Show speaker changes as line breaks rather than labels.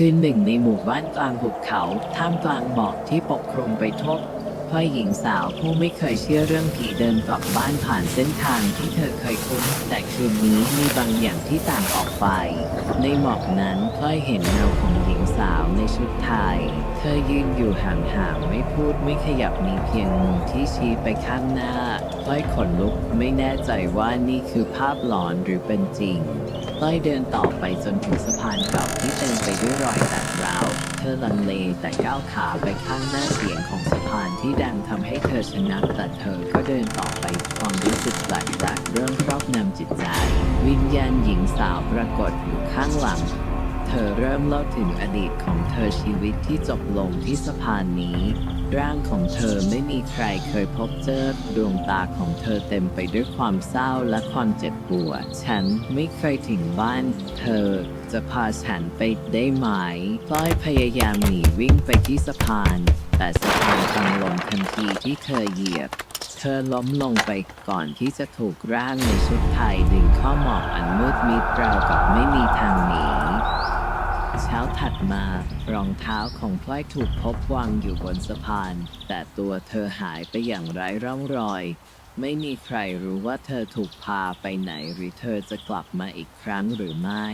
คืนหนึ่งในหมู่บ้านกลางหุบเขาท่ามกลางหมอกที่ปกคลุมไปทั่วพ่อหญิงสาวผู้ไม่เคยเชื่อเรื่องผีเดินกลับบ้านผ่านเส้นทางที่เธอเคยคุ้น แต่คืนนี้มีบางอย่างที่ต่างออกไป ในหมอกนั้นพลอยเห็นเงาของหญิงสาวในชุดไทย เธอยืนอยู่ห่างๆไม่พูดไม่ขยับมีเพียงมือที่ชี้ไปข้างหน้าพลอยขนลุกไม่แน่ใจว่านี่คือภาพหลอนหรือเป็นจริง ต้อยเดินต่อไปจนถึงสะพานเก่าที่เต็มไปด้วยรอยแตกร้าว เธอลังเลแต่ก้าวขาไปข้างหน้าเสียงของสะพานที่ดังทำให้เธอชะงักแต่เธอก็เดินต่อไปความรู้สึกแปลกๆเริ่มครอบงำจิตใจ วิญญาณหญิงสาวปรากฏอยู่ข้างหลัง เธอเริ่มเล่าถึงอดีตของเธอชีวิตที่จบลงที่สะพานนี้ ร่างของเธอไม่มีใครเคยพบเจอ ดวงตาของเธอเต็มไปด้วยความเศร้าและความเจ็บปวด ฉันไม่เคยถึงบ้าน เธอจะพาฉันไปได้ไหมพลอยพยายามหนีวิ่งไปที่สะพาน แต่สะพานพังลงทันทีที่เธอเหยียบเธอล้มลงไปก่อนที่จะถูกร่างในชุดไทยดึงข้าหมอกอันมืดมิดราวกับไม่มีทางหนี ช้าถัดมารองเท้าของพลอยถูกพบวางอยู่บนสะพาน แต่ตัวเธอหายไปอย่างไร้ร่องรอย ไม่มีใครรู้ว่าเธอถูกพาไปไหนหรือเธอจะกลับมาอีกครั้งหรือไม่